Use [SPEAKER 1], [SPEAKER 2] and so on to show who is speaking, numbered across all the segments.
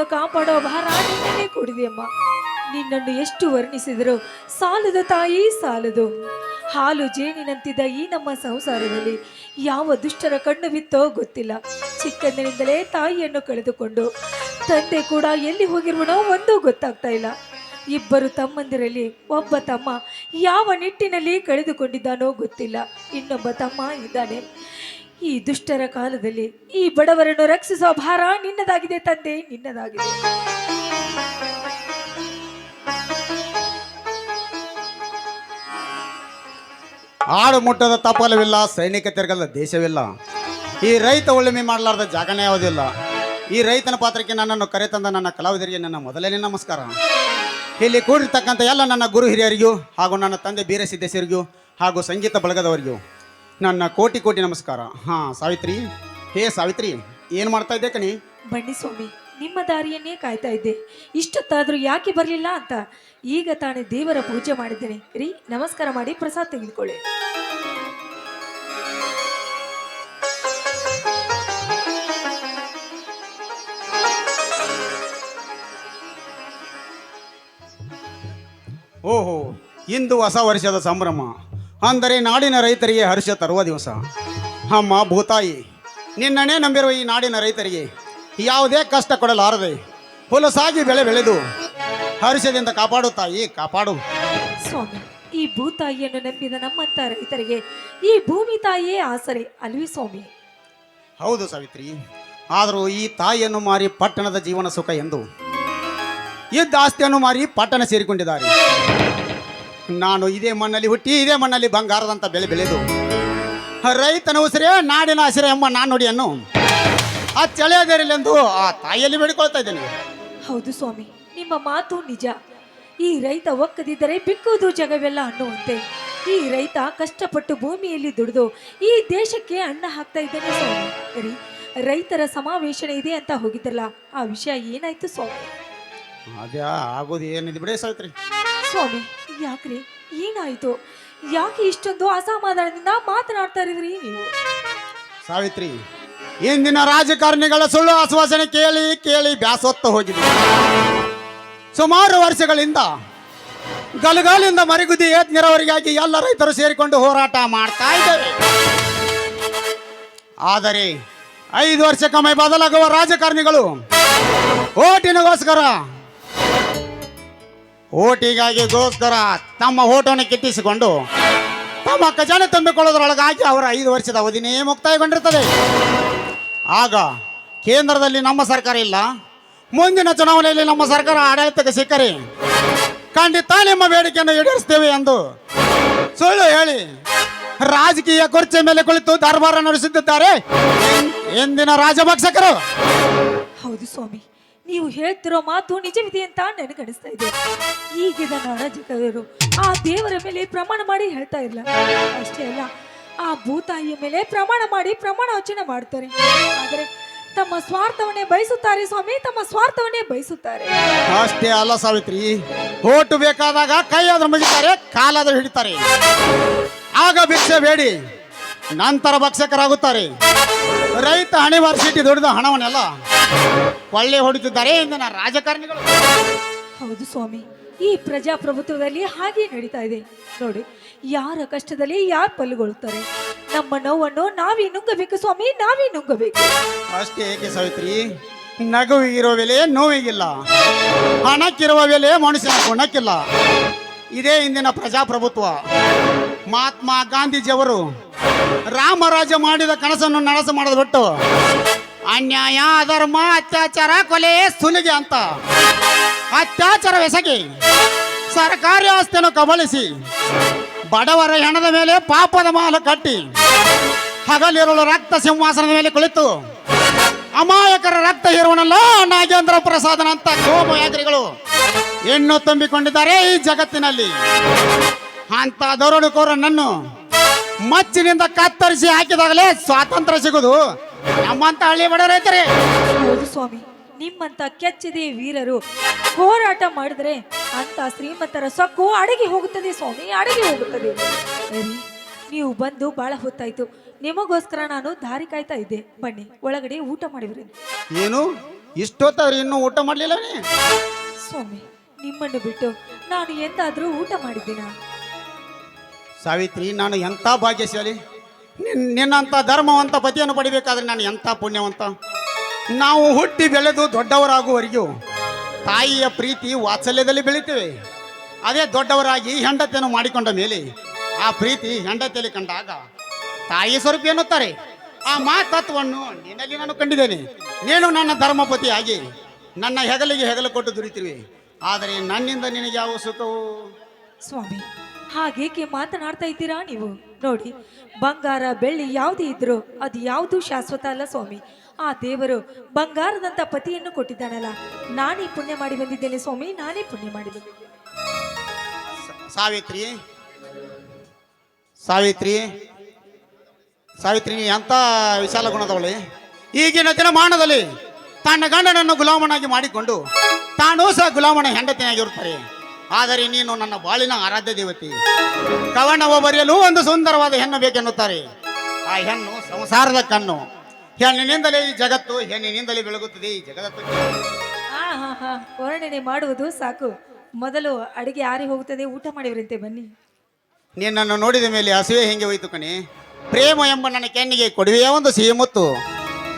[SPEAKER 1] ಬಡವರನ್ನು ಕಾಪಾಡೋ ಭಾರ ನಿನ್ನನ್ನೇ ಕೊಡಿದೆಯಮ್ಮ ನಿನ್ನನ್ನು ಎಷ್ಟು ವರ್ಣಿಸಿದರೂ ಸಾಲದು ತಾಯಿ, ಸಾಲದು. ಹಾಲು ಜೇನಿನಂತಿದ್ದ ಈ ನಮ್ಮ ಸಂಸಾರದಲ್ಲಿ ಯಾವ ದುಷ್ಟರ ಕಣ್ಣು ಬಿತ್ತೋ ಗೊತ್ತಿಲ್ಲ. ಚಿಕ್ಕಂದಿನಿಂದಲೇ ತಾಯಿಯನ್ನು ಕಳೆದುಕೊಂಡು ತಂದೆ ಕೂಡ ಎಲ್ಲಿ ಹೋಗಿರುವನೋ ಒಂದೂ ಗೊತ್ತಾಗ್ತಾ ಇಲ್ಲ. ಇಬ್ಬರು ತಮ್ಮಂದಿರಲ್ಲಿ ಒಬ್ಬ ತಮ್ಮ ಯಾವ ನಿಟ್ಟಿನಲ್ಲಿ ಕಳೆದುಕೊಂಡಿದ್ದಾನೋ ಗೊತ್ತಿಲ್ಲ. ಇನ್ನೊಬ್ಬ ತಮ್ಮ ಇದ್ದಾನೆ. ಈ ದುಷ್ಟರ ಕಾಲದಲ್ಲಿ ಈ ಬಡವರನ್ನು ರಕ್ಷಿಸುವ ಭಾರ ನಿನ್ನದಾಗಿದೆ ತಂದೆ, ನಿನ್ನದಾಗಿದೆ.
[SPEAKER 2] ಆಡು ಮುಟ್ಟದ ತಪ್ಪಲವಿಲ್ಲ ಸೈನಿಕ ತಿರುಗದ ದೇಶವಿಲ್ಲ. ಈ ರೈತ ಉಳುಮೆ ಮಾಡಲಾರ್ದ ಜಾಗನೇ ಯಾವುದಿಲ್ಲ. ಈ ರೈತನ ಪಾತ್ರಕ್ಕೆ ನನ್ನನ್ನು ಕರೆತಂದ ನನ್ನ ಕಲಾವಿದರಿಗೆ ನನ್ನ ಮೊದಲನೇ ನಮಸ್ಕಾರ. ಇಲ್ಲಿ ಕೂಡಿರ್ತಕ್ಕಂಥ ಎಲ್ಲ ನನ್ನ ಗುರು ಹಿರಿಯರಿಗೂ ಹಾಗೂ ನನ್ನ ತಂದೆ ಬೀರಸಿದ್ದೇಶರಿಗೂ ಹಾಗೂ ಸಂಗೀತ ಬಳಗದವರಿಗೂ ನನ್ನ ಕೋಟಿ ಕೋಟಿ ನಮಸ್ಕಾರ. ಹಾ ಸಾವಿತ್ರಿ. ಹೇ ಸಾವಿತ್ರಿ ಏನ್ ಮಾಡ್ತಾ ಇದ್ದೆ ಕಣಿ?
[SPEAKER 1] ಬನ್ನಿ ಸ್ವಾಮಿ ನಿಮ್ಮ ದಾರಿಯನ್ನೇ ಕಾಯ್ತಾ ಇದ್ದೆ. ಇಷ್ಟೊತ್ತಾದ್ರೂ ಯಾಕೆ ಬರಲಿಲ್ಲ ಅಂತ? ಈಗ ತಾನೇ ದೇವರ ಪೂಜೆ ಮಾಡಿದ್ದೇನೆ. ರೀ ನಮಸ್ಕಾರ ಮಾಡಿ ಪ್ರಸಾದ ತೆಗೆದುಕೊಳ್ಳಿ.
[SPEAKER 2] ಓಹೋ ಇಂದು ಹೊಸ ವರ್ಷದ ಸಂಭ್ರಮ. ಅಂದರೆ ನಾಡಿನ ರೈತರಿಗೆ ಹರ್ಷ ತರುವ ದಿವಸ. ಅಮ್ಮ ಭೂತಾಯಿ ನಿನ್ನನೇ ನಂಬಿರುವ ಈ ನಾಡಿನ ರೈತರಿಗೆ ಯಾವುದೇ ಕಷ್ಟ ಕೊಡಲಾರದೆ ಹೊಲಸಾಗಿ ಬೆಳೆ ಬೆಳೆದು ಹರ್ಷದಿಂದ ಕಾಪಾಡು ತಾಯಿ ಕಾಪಾಡು.
[SPEAKER 1] ಸ್ವಾಮಿ ಈ ಭೂತಾಯಿಯನ್ನು ನಂಬಿದ ನಮ್ಮಂತ ರೈತರಿಗೆ ಈ ಭೂಮಿ ತಾಯಿಯೇ ಆಸರೆ ಅಲ್ವಿ ಸ್ವಾಮಿ?
[SPEAKER 2] ಹೌದು ಸಾವಿತ್ರಿ ಆದರೂ ಈ ತಾಯಿಯನ್ನು ಮಾರಿ ಪಟ್ಟಣದ ಜೀವನ ಸುಖ ಎಂದು. ಇದ್ದ ಆಸ್ತಿಯನ್ನು ಮಾರಿ ಪಟ್ಟಣ ಸೇರಿಕೊಂಡಿದ್ದಾರೆ. ನಾನು ಇದೇ ಮಣ್ಣಲ್ಲಿ ಹುಟ್ಟಿ ಇದೇ ಮಣ್ಣಲ್ಲಿ ಬಂಗಾರದಂತ ಬೆಳೆ ಬೆಳೆದು ರೈತನ ಉಸಿರೇ ನಾಡಿನ ಹಸಿರೆ ಎಂಬ ನಾಣ್ಣುಡಿಯನ್ನು ಆ ಚಳೆಯದಿರಲೆಂದು ಆ ತಾಯಿಯಲ್ಲಿ ಬೇಡಿಕೊಳ್ತಾ ಇದ್ದೇನೆ.
[SPEAKER 1] ಹೌದು ಸ್ವಾಮಿ ನಿಮ್ಮ ಮಾತು ನಿಜ. ಈ ರೈತ ಒಕ್ಕದಿದ್ದರೆ ಬಿಕ್ಕುವುದು ಜಗವೆಲ್ಲ ಅನ್ನುವಂತೆ. ಈ ರೈತ ಕಷ್ಟಪಟ್ಟು ಭೂಮಿಯಲ್ಲಿ ದುಡಿದು ಈ ದೇಶಕ್ಕೆ ಅನ್ನ ಹಾಕ್ತಾ ಇದ್ದೇನೆ ಸ್ವಾಮಿ. ರೈತರ ಸಮಾವೇಶನ ಇದೆ ಅಂತ ಹೋಗಿದ್ರಲ್ಲ ಆ ವಿಷಯ ಏನಾಯ್ತು ಸ್ವಾಮಿ?
[SPEAKER 2] ಅದೇ ಆಗೋದು ಏನಿದೆ ಬಿಡೇ ಸಾವಿತ್ರಿ.
[SPEAKER 1] ಸ್ವಾಮಿ ಯಾಕ್ರಿ? ಏನಾಯ್ತು? ಯಾಕೆ ಇಷ್ಟೊಂದು ಅಸಮಾಧಾನದಿಂದ ಮಾತನಾಡ್ತಾ ಇದ್ರಿ ನೀವು?
[SPEAKER 2] ಸಾವಿತ್ರಿ, ಇಂದಿನ ರಾಜಕಾರಣಿಗಳ ಸುಳ್ಳು ಆಶ್ವಾಸನೆ ಕೇಳಿ ಕೇಳಿ ಬ್ಯಾಸೊತ್ತ ಹೋಗಿದೆ. ಸುಮಾರು ವರ್ಷಗಳಿಂದ ಗಲಗಾಲಿಂದ ಮರಿಗುದಿ ಏತ್ನಿರವರಿಗಾಗಿ ಎಲ್ಲ ರೈತರು ಸೇರಿಕೊಂಡು ಹೋರಾಟ ಮಾಡ್ತಾ ಇದ್ದಾರೆ. ಆದರೆ ಐದು ವರ್ಷಕ್ಕೊಮ್ಮೆ ಬದಲಾಗುವ ರಾಜಕಾರಣಿಗಳು ಓಟಿನಗೋಸ್ಕರ ಓಟಿಗಾಗಿ ಗೋಸ್ಕರ ತಮ್ಮ ಓಟವನ್ನು ಕಿತ್ತಿಸಿಕೊಂಡು ತಮ್ಮ ಖಜಾನೆ ತುಂಬಿಕೊಳ್ಳೋದ್ರೊಳಗಾಗಿ ಅವರ ಐದು ವರ್ಷದ ಅವಧಿನೇ ಮುಕ್ತಾಯಗೊಂಡಿರ್ತದೆ ಆಗ ಕೇಂದ್ರದಲ್ಲಿ ನಮ್ಮ ಸರ್ಕಾರ ಇಲ್ಲ. ಮುಂದಿನ ಚುನಾವಣೆಯಲ್ಲಿ ನಮ್ಮ ಸರ್ಕಾರ ಆಡಳಿತಕ್ಕೆ ಸಿಕ್ಕರೆ ಖಂಡಿತ ನಿಮ್ಮ ಬೇಡಿಕೆಯನ್ನು ಈಡೇರಿಸ್ತೇವೆ ಎಂದು ಸುಳ್ಳು ಹೇಳಿ ರಾಜಕೀಯ ಕುರ್ಚಿ ಮೇಲೆ ಕುಳಿತು ದರ್ಬಾರ ನಡೆಸುತ್ತಿದ್ದಾರೆ. ಎಂದಿನ ರಾಜಭಕ್ಷಕರು.
[SPEAKER 1] ಹೌದು ಸ್ವಾಮಿ. ನೀವು ಹೇಳ್ತಿರೋ ಮಾತು ನಿಜವಿದೆ ಅಂತ ನನಗನಿಸ್ತಾ ಇದೆ. ಈಗಿದ ರಾಜಕೀಯರು ಆ ದೇವರ ಮೇಲೆ ಪ್ರಮಾಣ ಮಾಡಿ ಹೇಳ್ತಾ ಇಲ್ಲ. ಅಷ್ಟೇ ಅಲ್ಲ, ಆ ಭೂತಾಯಿಯ ಮೇಲೆ ಪ್ರಮಾಣ ಮಾಡಿ ಪ್ರಮಾಣ ವಚನ ಮಾಡ್ತಾರೆ. ಆದರೆ ತಮ್ಮ ಸ್ವಾರ್ಥವನ್ನೇ ಬಯಸುತ್ತಾರೆ ಸ್ವಾಮಿ, ತಮ್ಮ ಸ್ವಾರ್ಥವನ್ನೇ ಬಯಸುತ್ತಾರೆ.
[SPEAKER 2] ಅಷ್ಟೇ ಅಲ್ಲ ಸಾವಿತ್ರಿ, ಓಟು ಬೇಕಾದಾಗ ಕೈ ಆದ್ರೂ ಮುಗಿತಾರೆ, ಕಾಲಾದ್ರೂ ಹಿಡಿತಾರೆ. ಆಗ ಭಿಕ್ಷೆ ಬೇಡಿ, ನಂತರ ಭಕ್ಷಕರಾಗುತ್ತಾರೆ. ರೈತ ಹಣೆ ವಾರ್ಷಿಟಿ ದುಡಿದ ಹಣವನ್ನೆಲ್ಲ ಕೊಳ್ಳೆ ಹೊಡಿತಿದ್ದಾರೆ ಇಂದಿನ ರಾಜಕಾರಣಿಗಳು.
[SPEAKER 1] ಹೌದು ಸ್ವಾಮಿ ಈ ಪ್ರಜಾಪ್ರಭುತ್ವದಲ್ಲಿ ಹಾಗೆ ನಡೀತಾ ಇದೆ. ನೋಡಿ ಯಾರ ಕಷ್ಟದಲ್ಲಿ ಯಾರು ಪಲ್ಲುಗೊಳ್ಳುತ್ತಾರೆ ನಮ್ಮ ನೋವನ್ನು ನಾವೇ ನುಂಗಬೇಕು ಸ್ವಾಮಿ ನಾವೇ ನುಂಗಬೇಕು.
[SPEAKER 2] ಅಷ್ಟೇ ಏಕೆ ಸಾವಿತ್ರಿ? ನಗುವಿಗಿರೋ ಬೆಲೆ ನೋವಿಗಿಲ್ಲ. ಹಣಕ್ಕಿರುವ ಬೆಲೆ ಮನುಷ್ಯನ ಗುಣಕ್ಕಿಲ್ಲ. ಇದೇ ಇಂದಿನ ಪ್ರಜಾಪ್ರಭುತ್ವ. ಮಹಾತ್ಮ ಗಾಂಧೀಜಿಯವರು ರಾಮರಾಜ ಮಾಡಿದ ಕನಸನ್ನು ನನಸು ಮಾಡೋದು ಬಿಟ್ಟು ಅನ್ಯಾಯ ಅಧರ್ಮ ಅತ್ಯಾಚಾರ ಕೊಲೆ ಸುಲಿಗೆ ಅಂತ. ಅತ್ಯಾಚಾರವೆಸಗಿ ಸರ್ಕಾರಿ ಆಸ್ತಿಯನ್ನು ಕಬಳಿಸಿ, ಬಡವರ ಹೆಣದ ಮೇಲೆ ಪಾಪದ ಮಾಲ ಕಟ್ಟಿ, ಹಗಲಿರುಳು ರಕ್ತ ಸಿಂಹಾಸನದ ಮೇಲೆ ಕುಳಿತು, ಅಮಾಯಕರ ರಕ್ತ ಹೀರುವನಲ್ಲ ನಾಗೇಂದ್ರ ಪ್ರಸಾದನಂತ ಗೋಮಯಾತ್ರಿಗಳು ಹೆಣ್ಣು ತುಂಬಿಕೊಂಡಿದ್ದಾರೆ ಈ ಜಗತ್ತಿನಲ್ಲಿ. ಅಂತ ದರೋಡುಕೋರನನ್ನು ಮಚ್ಚಿನಿಂದ ಕತ್ತರಿಸಿ ಹಾಕಿದಾಗಲೇ ಸ್ವಾತಂತ್ರ್ಯ ಸಿಗುದು ನಮ್ಮಂತ ಹಳ್ಳಿ ಬಡ ರೈತರೇ.
[SPEAKER 1] ಹೌದು ಸ್ವಾಮಿ ನಿಮ್ಮಂತ ಕೆಚ್ಚಿದೆ ವೀರರು ಹೋರಾಟ ಮಾಡಿದ್ರೆ ಅಂತ ಶ್ರೀಮಂತರ ಸೊಕ್ಕು ಅಡಗಿ ಹೋಗುತ್ತದೆ ಸ್ವಾಮಿ ಅಡಗಿ ಹೋಗುತ್ತದೆ. ಸರಿ ನೀವು ಬಂದು ಬಹಳ ಹೊತ್ತಾಯ್ತು. ನಿಮಗೋಸ್ಕರ ನಾನು ದಾರಿ ಕಾಯ್ತಾ ಇದ್ದೆ. ಬನ್ನಿ ಒಳಗಡೆ ಊಟ ಮಾಡಿದ್ರೆ
[SPEAKER 2] ಏನು? ಇಷ್ಟೊತ್ತಾದ್ರೆ ಇನ್ನೂ ಊಟ ಮಾಡಲಿಲ್ಲ ನೀ?
[SPEAKER 1] ಸ್ವಾಮಿ ನಿಮ್ಮನ್ನು ಬಿಟ್ಟು ನಾನು ಎಂದಾದ್ರೂ ಊಟ ಮಾಡಿದ್ದೀನ?
[SPEAKER 2] ಸಾವಿತ್ರಿ ನಾನು ಎಂಥ ಭಾಗ್ಯಶಾಲಿ? ನಿನ್ ನಿನ್ನಂಥ ಧರ್ಮವಂತ ಪತಿಯನ್ನು ಪಡಿಬೇಕಾದ್ರೆ ನಾನು ಎಂಥ ಪುಣ್ಯವಂತ? ನಾವು ಹುಟ್ಟಿ ಬೆಳೆದು ದೊಡ್ಡವರಾಗುವವರೆಗೂ ತಾಯಿಯ ಪ್ರೀತಿ ವಾತ್ಸಲ್ಯದಲ್ಲಿ ಬೆಳಿತೇವೆ. ಅದೇ ದೊಡ್ಡವರಾಗಿ ಹೆಂಡತಿಯನ್ನು ಮಾಡಿಕೊಂಡ ಮೇಲೆ ಆ ಪ್ರೀತಿ ಹೆಂಡತಿಯಲ್ಲಿ ಕಂಡಾಗ ತಾಯಿ ಸ್ವರೂಪ ಎನ್ನುತ್ತಾರೆ. ಆ ಮಾತತ್ವವನ್ನು ನಿನ್ನಲ್ಲಿ ನಾನು ಕಂಡಿದ್ದೇನೆ. ನೀನು ನನ್ನ ಧರ್ಮಪತಿಯಾಗಿ ನನ್ನ ಹೆಗಲಿಗೆ ಹೆಗಲು ಕೊಟ್ಟು ದುರಿತಿರುವೆ ಆದರೆ ನನ್ನಿಂದ ನಿನಗೆ ಯಾವ ಸುಖವು?
[SPEAKER 1] ಸ್ವಾಮಿ, ಹಾಗೇಕೆ ಮಾತನಾಡ್ತಾ ಇದ್ದೀರಾ ನೀವು? ನೋಡಿ, ಬಂಗಾರ ಬೆಳ್ಳಿ ಯಾವುದೇ ಇದ್ರು ಅದು ಯಾವುದು ಶಾಶ್ವತ ಅಲ್ಲ ಸ್ವಾಮಿ. ಆ ದೇವರು ಬಂಗಾರದಂತ ಪತಿಯನ್ನು ಕೊಟ್ಟಿದ್ದಾನಲ್ಲ, ನಾನೇ ಪುಣ್ಯ ಮಾಡಿ ಬಂದಿದ್ದೇನೆ ಸ್ವಾಮಿ, ನಾನೇ ಪುಣ್ಯ ಮಾಡಿ
[SPEAKER 2] ಸಾವಿತ್ರಿ ಸಾವಿತ್ರಿ ಸಾವಿತ್ರಿ, ನೀ ಎಂಥ ವಿಶಾಲ ಗುಣದವಳಿ. ಈಗಿನ ದಿನಮಾನದಲ್ಲಿ ತನ್ನ ಗಂಡನನ್ನು ಗುಲಾಮನಾಗಿ ಮಾಡಿಕೊಂಡು ತಾನೂ ಸಹ ಗುಲಾಮನ ಹೆಂಡತಿಯಾಗಿರುತ್ತಾರೆ. ಆದರೆ ನೀನು ನನ್ನ ಬಾಳಿನ ಆರಾಧ್ಯ ದೇವತೆ. ಕವನವ ಬರೆಯಲು ಒಂದು ಸುಂದರವಾದ ಹೆಣ್ಣು ಬೇಕೆನ್ನುತ್ತಾರೆ. ಆ ಹೆಣ್ಣು ಸಂಸಾರದ ಕಣ್ಣು. ಹೆಣ್ಣಿನಿಂದಲೇ ಈ ಜಗತ್ತು ಹೆಣ್ಣಿನಿಂದಲೇ ಬೆಳಗುತ್ತದೆ ಈ ಜಗತ್ತು
[SPEAKER 1] ವರ್ಣನೆ ಮಾಡುವುದು ಸಾಕು. ಮೊದಲು ಅಡಿಗೆ ಆರಿ ಹೋಗುತ್ತದೆ ಊಟ ಮಾಡಿವ್ರಂತೆ ಬನ್ನಿ.
[SPEAKER 2] ನಿನ್ನನ್ನು ನೋಡಿದ ಮೇಲೆ ಹಸುವೆ ಹೆಂಗೆ ಹೋಯ್ತು ಕಣಿ. ಪ್ರೇಮ ಎಂಬ ನನ್ನ ಕೆನ್ನಿಗೆ ಕೊಡುವೆಯ ಒಂದು ಸಿಹಿ ಮುತ್ತು.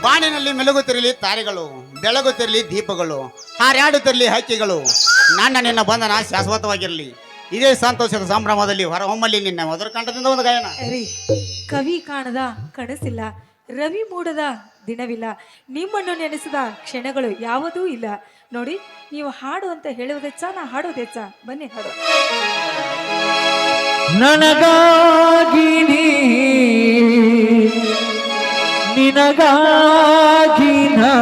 [SPEAKER 2] ಬಾಣಿನಲ್ಲಿ ಮೆಲುಗುತ್ತಿರಲಿ ತಾರೆಗಳು. ಬೆಳಗುತ್ತಿರಲಿ ದೀಪಗಳು ಹಾರಾಡುತ್ತಿರಲಿ ಹಕ್ಕಿಗಳು ನನ್ನ ನಿನ್ನ ಬಂಧನ ಶಾಶ್ವತವಾಗಿರಲಿ. ಇದೇ ಸಂತೋಷದ ಸಂಭ್ರಮದಲ್ಲಿ ಹೊರಹೊಮ್ಮಲಿ ನಿನ್ನ ಮೊದಲು ಕಂಠದಿಂದ ಒಂದು ಗಾಯನ.
[SPEAKER 1] ರೀ ಕವಿ ಕಾಣದ ಕಡಸಿಲ್ಲ ರವಿ ಮೂಡದ ದಿನವಿಲ್ಲ ನಿಮ್ಮನ್ನು ನೆನೆಸಿದ ಕ್ಷಣಗಳು ಯಾವುದೂ ಇಲ್ಲ. ನೋಡಿ ನೀವು ಹಾಡು ಅಂತ ಹೇಳುವುದೆಚ್ಚ ನಾ ಹಾಡೋದೆಚ್ಚ ಬನ್ನಿ ಹಾಡು.
[SPEAKER 3] ನನಗಾಗಿ ನೀ ನಿನಗಾಗಿ ನಾ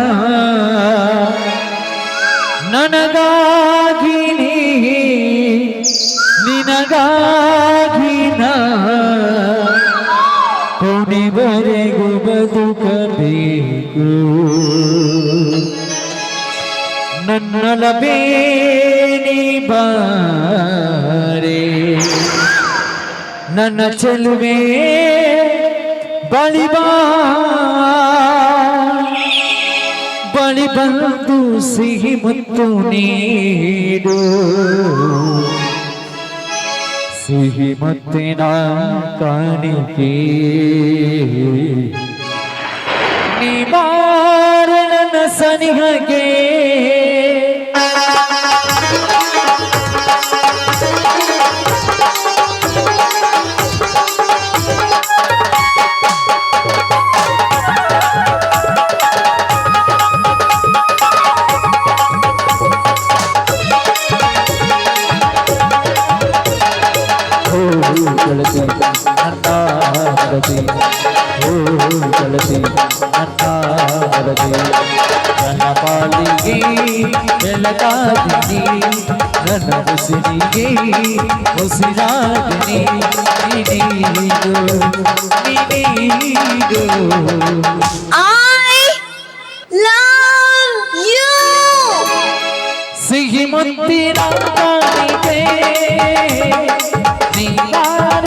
[SPEAKER 3] ನನಗಾಗಿ ನೀ ನಿನಗಾಗಿ ನಾ. ಕೊನೆವರೆಗೂ ಬದುಕಬೇಕು. ನನ್ನಲ ಬೇನಿ ಬಾರೆ. ನನ್ನ ಚೆಲುವೆ ಬಳಿಬಾ ಬಳಿ ಬಂದು ಸಿಹಿ ಮುತ್ತು ನೀಡು ಸಿಹಿ ಮುತ್ತಿನ ಕಾಣಿಕೆ. ನಿವಾರಣನ ಸನಿಹಗೆ. चलती फूल चलती लता चलती धन पाली लता दी धन उसनी गी उसना दी दी गो
[SPEAKER 4] दी गो आ
[SPEAKER 3] ಸಿಹಿ ಮುತ್ತಿನ ಕಾಣಿಕೆ ನೀನಾದ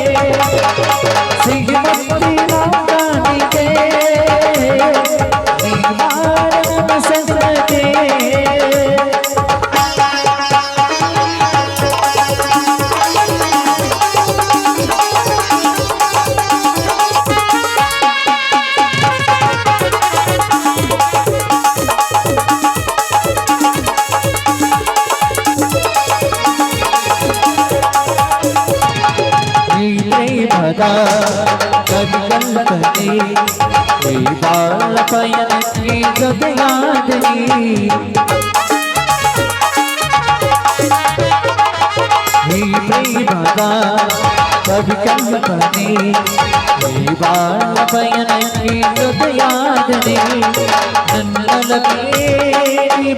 [SPEAKER 3] ಪ್ರೇಮದ ಕವಿಕಲ್ಪನೆ ಈ ಬಾಳ ಪಯಣಕ್ಕೆ ಜೊತೆಯಾದನಿ ಈ ಪ್ರೇಮದ ಕವಿಕಲ್ಪನೆ ಈ ಬಾಳ ಪಯಣಕ್ಕೆ ಜೊತೆಯಾದನಿ ನನ್ನ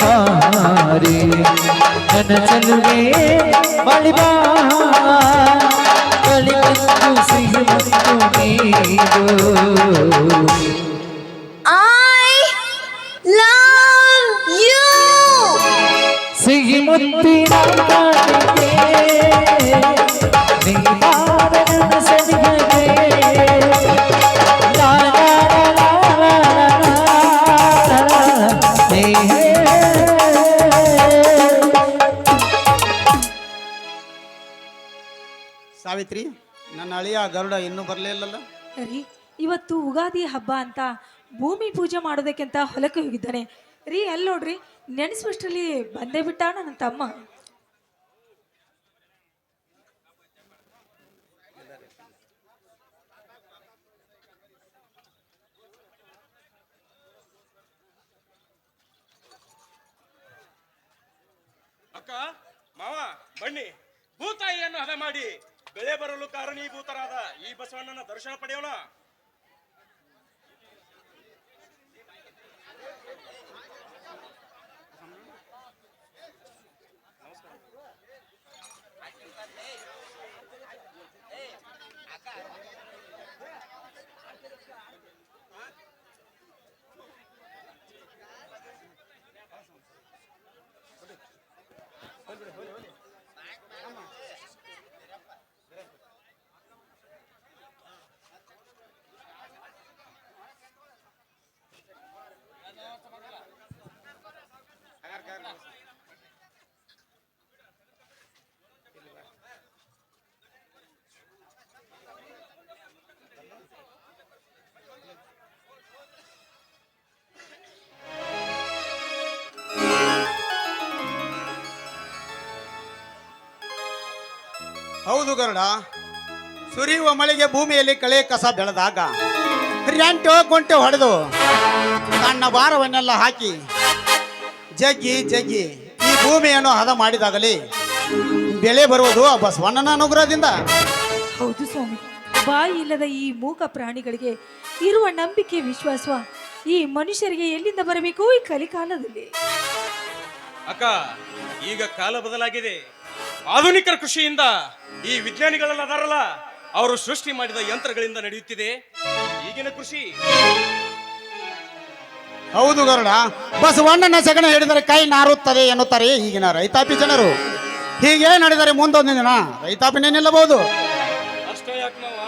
[SPEAKER 3] ಬಾರಿ ನನ್ನ ಚಲುವೆ ಬಳಿಬಾ ಬಳಿಬಂದು ಸಿಹಿಮಂದು ನೀಡು
[SPEAKER 4] I love you.
[SPEAKER 3] ಸಿಹಿ ಮುತ್ತಿನ ಕಾಣಿಕೆ ನೀ ಬಾರ
[SPEAKER 2] ಸಾವಿತ್ರಿ ನನ್ನ ಅಳಿಯ ಗರುಡ ಇನ್ನೂ ಬರಲಿಲ್ಲಲ್ಲ
[SPEAKER 1] ರೀ ಇವತ್ತು ಉಗಾದಿ ಹಬ್ಬ ಅಂತ ಭೂಮಿ ಪೂಜೆ ಮಾಡೋದಕ್ಕೆ ಅಂತ ಹೊಲಕ್ಕೆ ಹೋಗಿದ್ದಾನೆ. ರೀ ಎಲ್ಲಿ ನೋಡ್ರಿ ನೆನೆಸುವಷ್ಟರಲ್ಲಿ ಬಂದೇ ಬಿಟ್ಟ ನನ್ನ ತಮ್ಮ.
[SPEAKER 5] ಅಕ್ಕ ಮಾವ ಬನ್ನಿ. ಭೂತಾಯಿಯನ್ನು ಹದ ಮಾಡಿ. ಬೆಳೆ ಬರಲು ಕಾರಣೀಭೂತರಾದ ಈ ಬಸವಣ್ಣನ ದರ್ಶನ ಪಡೆಯೋಣ.
[SPEAKER 2] ಹೌದು ಗರುಡ. ಸುರಿಯುವ ಮಳೆಗೆ ಭೂಮಿಯಲ್ಲಿ ಕಳೆ ಕಸ ಬೆಳೆದಾಗ ರ್ಯಾಂಟೋ ಕೊಂಟು ಹೊಡೆದು ತನ್ನ ಭಾರವನ್ನೆಲ್ಲ ಹಾಕಿ ಜಗ್ಗಿ ಜಗ್ಗಿ ಈ ಭೂಮಿಯನ್ನು ಹದ ಮಾಡಿದಾಗಲಿ ಬೆಳೆ ಬರುವುದು ಆ ಬಸವಣ್ಣನ ಅನುಗ್ರಹದಿಂದ.
[SPEAKER 1] ಹೌದು ಸ್ವಾಮಿ. ಬಾಯಿ ಇಲ್ಲದ ಈ ಮೂಕ ಪ್ರಾಣಿಗಳಿಗೆ ಇರುವ ನಂಬಿಕೆ ವಿಶ್ವಾಸ ಈ ಮನುಷ್ಯರಿಗೆ ಎಲ್ಲಿಂದ ಬರಬೇಕು ಈ ಕಲಿಕಾಲದಲ್ಲಿ?
[SPEAKER 5] ಅಕ್ಕ ಈಗ ಕಾಲ ಬದಲಾಗಿದೆ. ಆಧುನಿಕರ ಕೃಷಿಯಿಂದ ಈ ವಿಜ್ಞಾನಿಗಳೆಲ್ಲ ಅದಾರಲ್ಲ ಅವರು ಸೃಷ್ಟಿ ಮಾಡಿದ ಯಂತ್ರಗಳಿಂದ ನಡೆಯುತ್ತಿದೆ. ಈಗಿನ ಕೃಷಿ.
[SPEAKER 2] ಹೌದು ಗರುಡ ಬಸವಣ್ಣನ ಸಗಣ ಹಿಡಿದರೆ ಕೈ ನಾರುತ್ತದೆ ಎನ್ನುತ್ತಾರೆ ಈಗಿನ ರೈತಾಪಿ ಜನರು. ಹೀಗೆ ನಡೆದರೆ ಮುಂದೊಂದು ದಿನ ರೈತಾಪಿನೇ ನಿಲ್ಲಬಹುದು
[SPEAKER 5] ಅಷ್ಟೇ ಯಾಕೆ ಮಾವ?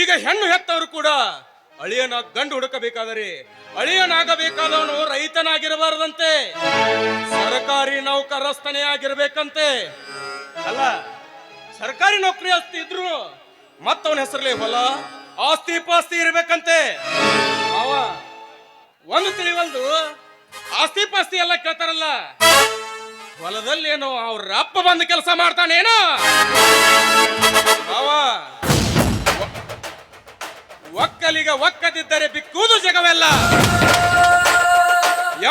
[SPEAKER 5] ಈಗ ಹೆಣ್ಣು ಹೆತ್ತವರು ಕೂಡ ಅಳಿಯನ ಗಂಡು ಹುಡುಕಬೇಕಾದರೆ ಅಳಿಯನಾಗಬೇಕಾದವನು ರೈತನಾಗಿರಬಾರದಂತೆ. ಸರ್ಕಾರಿ ನೌಕರಸ್ಥನೇ ಆಗಿರ್ಬೇಕಂತೆ. ಅಲ್ಲ, ಸರ್ಕಾರಿ ನೌಕರಿ ಆಸ್ತಿ ಇದ್ರು ಮತ್ತವನ ಹೆಸರಲ್ಲಿ ಹೊಲ, ಆಸ್ತಿ ಪಾಸ್ತಿ ಇರ್ಬೇಕಂತೆ. ಮಾವ, ಒಂದು ತಿಳಿವಲ್ದು, ಆಸ್ತಿ ಪಾಸ್ತಿ ಎಲ್ಲ ಕೇಳ್ತಾರಲ್ಲ. ಹೊಲದಲ್ಲಿ ಏನೋ ಅವ್ರ ಅಪ್ಪ ಬಂದ ಕೆಲಸ ಮಾಡ್ತಾನೇನೋ. ಅವ ಒಕ್ಕಲಿಗ ಒಕ್ಕದಿದ್ದರೆ ಬಿಕ್ಕುವುದು ಜಗವೆಲ್ಲ.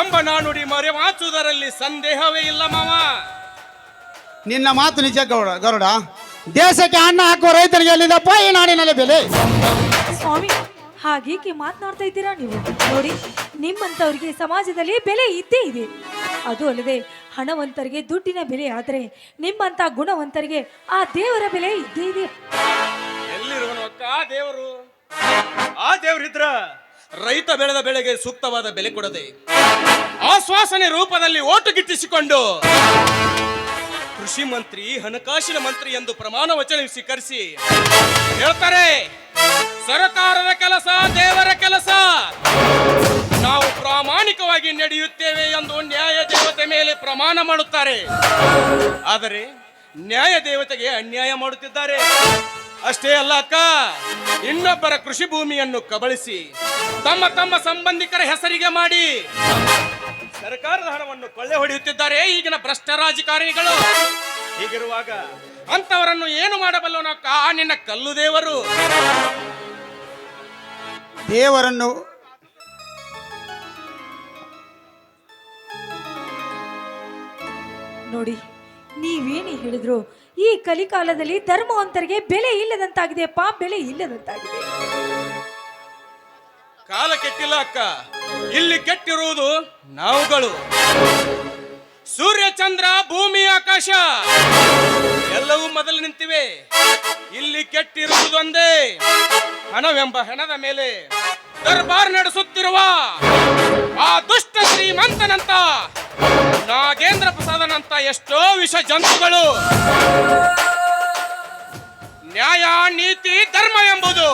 [SPEAKER 5] ಎಂಬ ನಾನುಡಿ ಮರೆಮಾಚುವುದರಲ್ಲಿ ಸಂದೇಹವೇ ಇಲ್ಲ ಮಾವ.
[SPEAKER 2] ನಿನ್ನ ಮಾತು ನಿಜ ಗೌಡ ಗರುಡ. ದೇಶಕ್ಕೆ ಅನ್ನ ಹಾಕುವ ರೈತರಿಗೆ ಎಲ್ಲಿದಪ್ಪ ಈ ನಾಡಿನಲ್ಲಿ ಬೆಲೆ.
[SPEAKER 1] ಸ್ವಾಮಿ ಹಾಗೇಕೆ ಮಾತನಾಡ್ತಾ ಇದ್ದೀರಾ ನೀವು? ನೋಡಿ ನಿಮ್ಮಂಥವ್ರಿಗೆ ಸಮಾಜದಲ್ಲಿ ಬೆಲೆ ಇದ್ದೇ ಇದೆ. ಅದು ಅಲ್ಲದೆ ಹಣವಂತರಿಗೆ ದುಡ್ಡಿನ ಬೆಲೆ ಆದರೆ ನಿಮ್ಮಂತ ಗುಣವಂತರಿಗೆ ಆ ದೇವರ ಬೆಲೆ ಇದ್ದೇ ಇದೆ.
[SPEAKER 5] ಎಲ್ಲಿರುವನು ಅಕ್ಕ? ದೇವರು? ಆ ದೇವರಿದ್ರ ರೈತ ಬೆಳೆದ ಬೆಳೆಗೆ ಸೂಕ್ತವಾದ ಬೆಲೆ ಕೊಡದೆ ಆಶ್ವಾಸನೆ ರೂಪದಲ್ಲಿ ಓಟು ಗಿಟ್ಟಿಸಿಕೊಂಡು ಕೃಷಿ ಮಂತ್ರಿ, ಹಣಕಾಸಿನ ಮಂತ್ರಿ ಎಂದು ಪ್ರಮಾಣ ವಚನ ಸ್ವೀಕರಿಸಿ ಹೇಳ್ತಾರೆ, ಸರಕಾರದ ಕೆಲಸ, ದೇವರ ಕೆಲಸ. ನಾವು ಪ್ರಾಮಾಣಿಕವಾಗಿ ನಡೆಯುತ್ತೇವೆ ಎಂದು ನ್ಯಾಯ ದೇವತೆ ಮೇಲೆ ಪ್ರಮಾಣ ಮಾಡುತ್ತಾರೆ. ಆದರೆ ನ್ಯಾಯ ದೇವತೆಗೆ ಅನ್ಯಾಯ ಮಾಡುತ್ತಿದ್ದಾರೆ. ಅಷ್ಟೇ ಅಲ್ಲ ಅಕ್ಕ, ಇನ್ನೊಬ್ಬರ ಕೃಷಿ ಭೂಮಿಯನ್ನು ಕಬಳಿಸಿ, ತಮ್ಮ ತಮ್ಮ ಸಂಬಂಧಿಕರ ಹೆಸರಿಗೆ ಮಾಡಿ ಸರ್ಕಾರದ ಹಣವನ್ನು ಕೊಳ್ಳೆ ಹೊಡೆಯುತ್ತಿದ್ದಾರೆ ಈಗಿನ ಭ್ರಷ್ಟ ರಾಜಕಾರಣಿಗಳು. ಹೀಗಿರುವಾಗ ಅಂತವರನ್ನು ಏನು ಮಾಡಬಲ್ಲವನ ಆ ನಿನ್ನ ಕಲ್ಲು ದೇವರು.
[SPEAKER 2] ದೇವರನ್ನು
[SPEAKER 1] ನೋಡಿ ನೀವೇನು ಹೇಳಿದ್ರು ಈ ಕಲಿಕಾಲದಲ್ಲಿ ಧರ್ಮವಂತರಿಗೆ ಬೆಲೆ ಇಲ್ಲದಂತಾಗಿದೆಯಪ್ಪ ಬೆಲೆ ಇಲ್ಲದಂತಾಗಿದೆ.
[SPEAKER 5] ಕಾಲ ಕೆಟ್ಟಿಲ್ಲ ಅಕ್ಕ. ಇಲ್ಲಿ ಕೆಟ್ಟಿರುವುದು ನಾವುಗಳು. ಸೂರ್ಯ ಚಂದ್ರ ಭೂಮಿ, ಆಕಾಶ, ಎಲ್ಲವೂ ಮೊದಲು ನಿಂತಿವೆ. ಇಲ್ಲಿ ಕೆಟ್ಟಿರುವುದೊಂದೇ ಹಣವೆಂಬ ಹೆಣದ ಮೇಲೆ ದರ್ಬಾರ್ ನಡೆಸುತ್ತಿರುವ ಆ ದುಷ್ಟ ಶ್ರೀಮಂತನಂತ, ನಾಗೇಂದ್ರ ಪ್ರಸಾದನಂತ ಎಷ್ಟೋ ವಿಷ ಜಂತುಗಳು. ನ್ಯಾಯ, ನೀತಿ, ಧರ್ಮ ಎಂಬುದು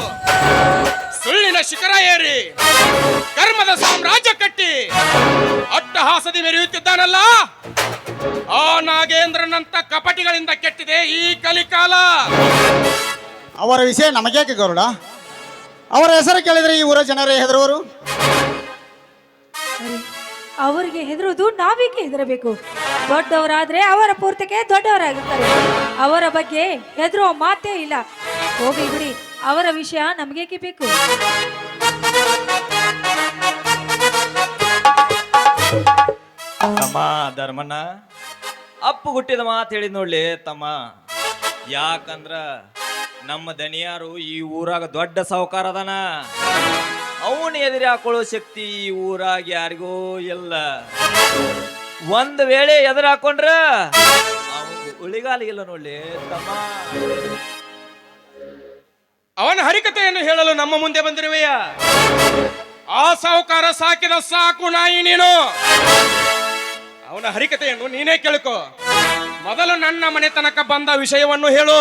[SPEAKER 5] ಸುಳ್ಳಿನ ಶಿಖರ ಏರಿ ಕರ್ಮದ ಸಾಮ್ರಾಜ್ಯ ಕಟ್ಟಿ ಅಟ್ಟಹಾಸದಿ ಮೆರೆಯುತ್ತಿದ್ದಾನಲ್ಲ? ಆ ನಾಗೇಂದ್ರನಂತ ಕಪಟಿಗಳಿಂದ ಕೆಟ್ಟಿದೆ ಈ ಕಲಿಕಾಲ.
[SPEAKER 2] ಅವರ ವಿಷಯ ನಮಗೇಕೆ ಗರುಡ ಅವರ ಹೆಸರು ಕೇಳಿದ್ರೆ ಈ ಊರ ಜನರೇ ಹೆದರುವರು?
[SPEAKER 1] ಅವರಿಗೆ ಹೆದರುವುದು ನಾವೇಕೆ ಹೆದರಬೇಕು. ದೊಡ್ಡವರಾದ್ರೆ ಅವರ ಪೂರ್ತಿಗೆ ದೊಡ್ಡವರಾಗಿರ್ತಾರೆ ಅವರ ಬಗ್ಗೆ ಹೆದರೋ ಮಾತೇ ಇಲ್ಲ. ಹೋಗಿ ಬಿಡಿ. ಅವರ ವಿಷಯ ನಮಗೇಕೆ ಬೇಕು
[SPEAKER 6] ತಮ್ಮ ಧರ್ಮಣ್ಣ ಅಪ್ಪು ಹುಟ್ಟಿದ ಮಾತು ಹೇಳಿದ್ ನೋಡ್ಲಿ ತಮ್ಮ. ಯಾಕಂದ್ರ ನಮ್ಮ ದನಿಯಾರು ಈ ಊರಾಗ ದೊಡ್ಡ ಸಾಹುಕಾರ ಅದಾನ. ಅವನ ಎದುರು ಹಾಕೊಳ್ಳೋ ಶಕ್ತಿ ಈ ಊರಾಗ ಯಾರಿಗೂ ಇಲ್ಲ. ಒಂದ್ ವೇಳೆ ಎದುರು ಹಾಕೊಂಡ್ರ ಅವನು ಉಳಿಗಾಲ ಇಲ್ಲ ನೋಡ್ಲಿ ತಮ್ಮ.
[SPEAKER 5] ಅವನ ಹರಿಕತೆಯನ್ನು ಹೇಳಲು ನಮ್ಮ ಮುಂದೆ ಬಂದಿರುವೆಯ? ಆ ಸಾಹುಕಾರ ಸಾಕಿದ ಸಾಕು ನಾಯಿ ನೀನು. ಅವನ ಹರಿಕತೆಯನ್ನು ನೀನೇ ಕೇಳಿಕೊ. ಮೊದಲು ನನ್ನ ಮನೆ ತನಕ ಬಂದ ವಿಷಯವನ್ನು ಹೇಳು.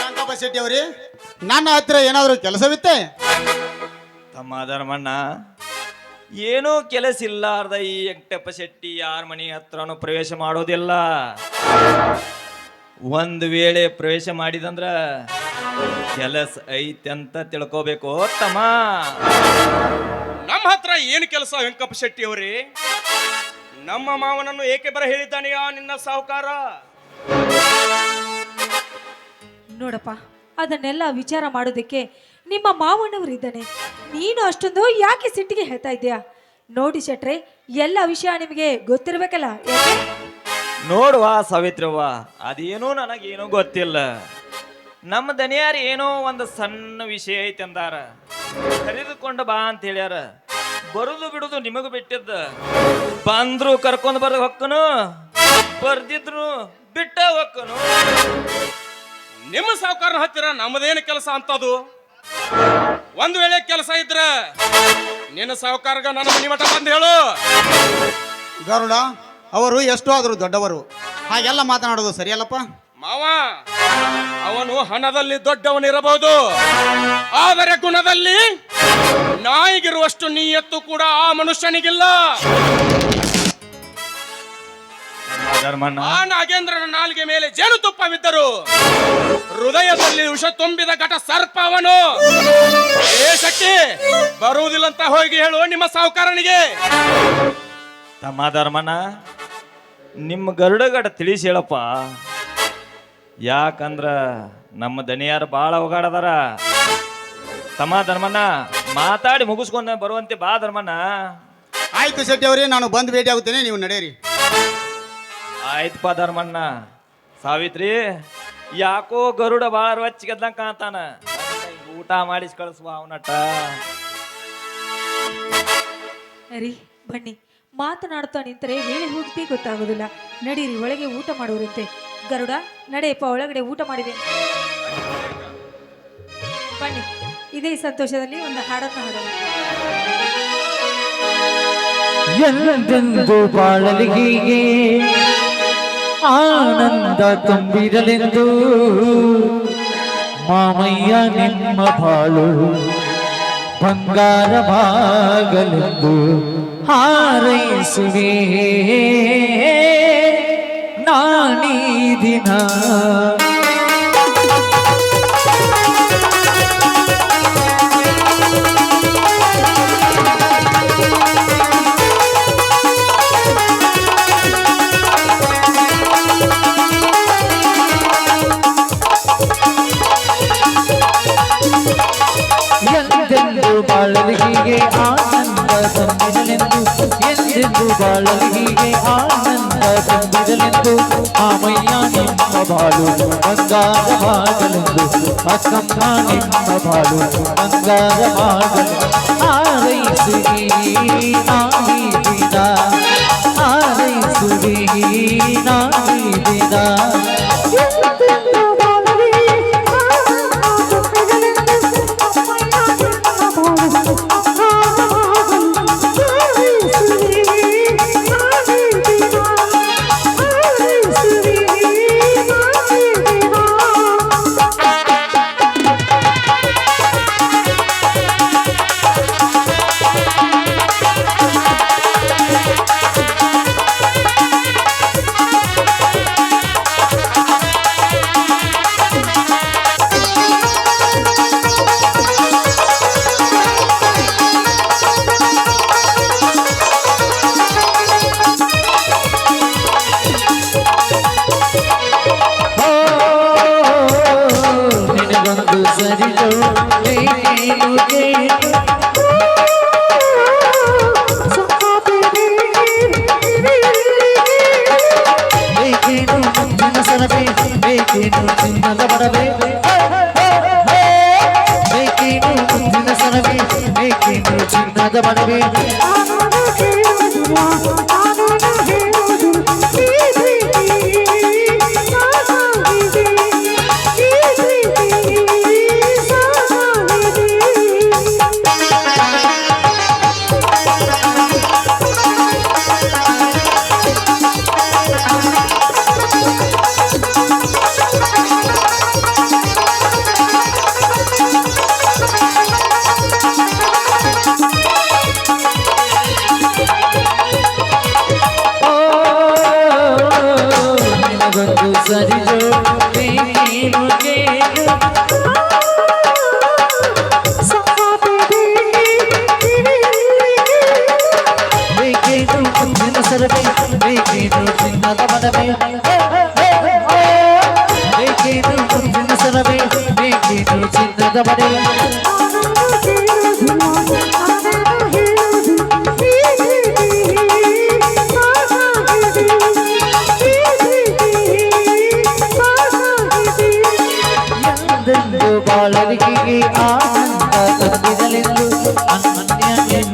[SPEAKER 2] ರಂಗಪ್ಪ ಶೆಟ್ಟಿ ಅವರೇ ನನ್ನ ಹತ್ತಿರ ಏನಾದರೂ ಕೆಲಸವಿತ್ತೆ?
[SPEAKER 6] ತಮ್ಮ ಧರ್ಮಣ್ಣ ಏನೂ ಕೆಲಸ ಇಲ್ಲಾರ್ದ ಈ ವೆಂಕಟಪ್ಪ ಶೆಟ್ಟಿ ಯಾರ ಮನೆ ಹತ್ರನೂ ಪ್ರವೇಶ ಮಾಡೋದಿಲ್ಲ. ಒಂದು ವೇಳೆ ಪ್ರವೇಶ ಮಾಡಿದಂದ್ರ ಕೆಲಸ ಐತೆ ಅಂತ ತಿಳ್ಕೋಬೇಕು ತಮ್ಮ
[SPEAKER 5] ನಮ್ಮ ಹತ್ರ ಏನು ಕೆಲಸ ವೆಂಕಪ್ಪ ಶೆಟ್ಟಿ ಅವರೇ? ನಮ್ಮ ಮಾವನನ್ನು ಏಕೆ ಬರ ಹೇಳಿದ್ದಾನೆಯಾ ನಿನ್ನ ಸಾಹುಕಾರ?
[SPEAKER 1] ನೋಡಪ್ಪ ಅದನ್ನೆಲ್ಲ ವಿಚಾರ ಮಾಡೋದಕ್ಕೆ ನಿಮ್ಮ ಮಾವನವರು ಇದ್ದಾನೆ. ನೀನು ಅಷ್ಟೊಂದು ಯಾಕೆ ಸಿಟ್ಟಿಗೆ ಹೇಳ್ತಾ ಇದ್ದೀಯಾ? ನೋಡಿ ಶೆಟ್ರೆ ಎಲ್ಲ ವಿಷಯ ನಿಮಗೆ ಗೊತ್ತಿರಬೇಕಲ್ಲ ಯಾಕೆ
[SPEAKER 6] ನೋಡುವ ಸಾವಿತ್ರವ್ವ. ಅದೇನೋ ನನಗೇನೋ ಗೊತ್ತಿಲ್ಲ. ನಮ್ಮ ದನಿಯಾರು ಏನೋ ಒಂದು ಸಣ್ಣ ವಿಷಯ ಐತೆ ಅಂದಾರ. ಕರೆದುಕೊಂಡು ಬಾ ಅಂತ ಹೇಳ್ಯಾರ. ಬರುದು ಬಿಡುದು ನಿಮಗೂ ಬಿಟ್ಟಿದ್ದ. ಬಂದ್ರು ಕರ್ಕೊಂಡು ಬರ ಹೊಕ್ಕನು ಬರ್ದಿದ್ರು ಬಿಟ್ಟ ಹೊಕ್ಕನು.
[SPEAKER 5] ನಿಮ್ಮ ಸಾವುಕಾರ ಹತ್ತಿರ ನಮ್ಮದೇನು ಕೆಲಸ ಅಂತದು? ಒಂದು ವೇಳೆ ಕೆಲಸ ಇದ್ರ ನಿನ್ನ ಸಾವುಕಾರ ನನ್ನ ಮನೆ ಮಠ ಬಂದು ಹೇಳು.
[SPEAKER 2] ಗರುಡ ಅವರು ಎಷ್ಟೋ ಆದರೂ ದೊಡ್ಡವರು. ಹಾಗೆಲ್ಲ ಮಾತನಾಡೋದು ಸರಿಯಲ್ಲಪ್ಪ?
[SPEAKER 5] ಮಾವ ಅವನು ಹಣದಲ್ಲಿ ದೊಡ್ಡವನಿರಬಹುದು. ಆದರೆ ಗುಣದಲ್ಲಿ ನಾಯಿಗಿರುವಷ್ಟು ನೀಯತ್ತು ಕೂಡ ಆ ಮನುಷ್ಯನಿಗಿಲ್ಲ.
[SPEAKER 6] ಧರ್ಮಣ್ಣ.
[SPEAKER 5] ಆ ನಾಗೇಂದ್ರನ ನಾಲ್ಗೆ ಮೇಲೆ ಜೇನುತುಪ್ಪವಿದ್ದರು ಹೃದಯದಲ್ಲಿ ವಿಷ ತುಂಬಿದ ಘಟ ಸರ್ಪ ಅವನು. ಏ ಶಕ್ತಿ ಬರುವುದಿಲ್ಲ ಅಂತ ಹೋಗಿ ಹೇಳು ನಿಮ್ಮ ಸಾಹುಕಾರನಿಗೆ
[SPEAKER 6] ತಮ್ಮ ಧರ್ಮಣ್ಣ ನಿಮ್ಮ ಗರುಡಗಡ ತಿಳಿಸಿ ಹೇಳಪ್ಪ. ಯಾಕಂದ್ರ ನಮ್ಮ ದನಿಯಾರು ಭಾಳ ಒಗಾಡದಾರ. ತಮ್ಮ ಧರ್ಮನ ಮಾತಾಡಿ ಮುಗಿಸ್ಕೊಂಡು ಬರುವಂತೆ ಬಾ ಧರ್ಮನ.
[SPEAKER 2] ಆಯ್ತು ಶೆಟ್ಟಿ ಅವರೇ ನಾನು ಬಂದು ಭೇಟಿ ಆಗುತ್ತೇನೆ ನೀವು ನಡೆಯಿರಿ.
[SPEAKER 6] ಆಯ್ತಪ್ಪ ಧರ್ಮಣ್ಣ. ಸಾವಿತ್ರಿ ಯಾಕೋ ಗರುಡ ಭಾಳ ರೊಚ್ಚಿಗೆದ್ದಂಗ ಕಾಣ್ತಾನ. ಊಟ ಮಾಡಿಸಿ ಕಳಿಸುವ ಅವನಟ್ಟ.
[SPEAKER 1] ರೀ ಬನ್ನಿ. ಮಾತನಾಡ್ತಾ ನಿಂತರೆ ಹೇಳಿ ಹೋಗ್ತಿ ಗೊತ್ತಾಗೋದಿಲ್ಲ. ನಡೀರಿ, ಒಳಗೆ ಊಟ ಮಾಡುವರಂತೆ. ಗರುಡ, ನಡೆಯಪ್ಪ, ಒಳಗಡೆ ಊಟ ಮಾಡಿದೆ. ಬನ್ನಿ. ಇದೇ ಸಂತೋಷದಲ್ಲಿ ಒಂದು ಹಾಡನ್ನು ಹಾಡೋಣ.
[SPEAKER 3] ಎಲ್ಲದೆಂದು ಹೀಗೆ, ಆನಂದ ತುಂಬಿರಲೆಂದು, ಮಾಮಯ್ಯ ನಿಮ್ಮ ಬಾಳು ಬಂಗಾರವಾಗಲೆಂದು. ಹಾರೈಸುವೆ ನಾನೀದಿನ ಬಾಳಲಿಗೆ ಆನಂದ ತಂದಿರಲೆಂದು ಎಂದೆಂದು ಬಾಳಲಿಗೆ ಆನಂದ ತಂದಿರಲೆಂದು ಆಮಯ್ಯ ನಿಮ್ಮ ಬಾಳು ಬಂಗಾರ ಬಾಗಲೆಂದು ಅಕ್ಕಮ್ಮ ನಿಮ್ಮ ಬಾಳು ಬಂಗಾರ ಬಾಗಲು ಆರೈಸುವಿ ನಾಯಿ ದಿನ ಆರೈಸುವಿ ನಾಯಿ ದಿನ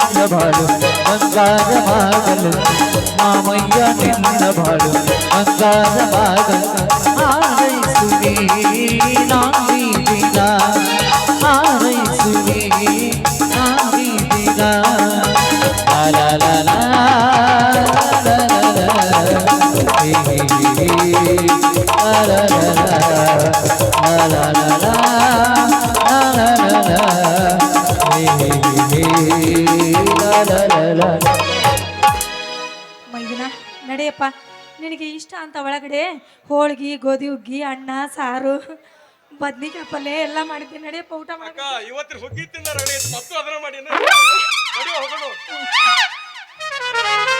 [SPEAKER 3] ಅನ್ಯ ನಿನ್ನ ಬಾಳು ಬಂಗಾರ ಮಾಡಲು ಮಾಮಯ್ಯ ನಿನ್ನ ಬಾಳು ಬಂಗಾರ ಮಾಡಲು ಆರೈಸುವೆ ನಾಯಿ ದಿನ ಆರೈಸುವೆ ನಾಯಿ ದಿನ ಲ ಲ ಲ ಲ ಲ ಲ ಲ ಹೇ
[SPEAKER 1] ಮೈದಿನ ನಡೆಯಪ್ಪ. ನಿನಗೆ ಇಷ್ಟ ಅಂತ ಒಳಗಡೆ ಹೋಳ್ಗಿ ಗೋಧಿ ಹುಗ್ಗಿ ಅನ್ನ ಸಾರು ಬದ್ನಿಕಾಯಿ ಪಲ್ಯ ಎಲ್ಲ ಮಾಡಿದ್ದೆ. ನಡೆಯಪ್ಪ ಊಟ ಮಾಡ.
[SPEAKER 5] ಇವತ್ತು ಹುಗ್ಗಿ ತಿಂದ ಮತ್ತು ಮಾಡಿ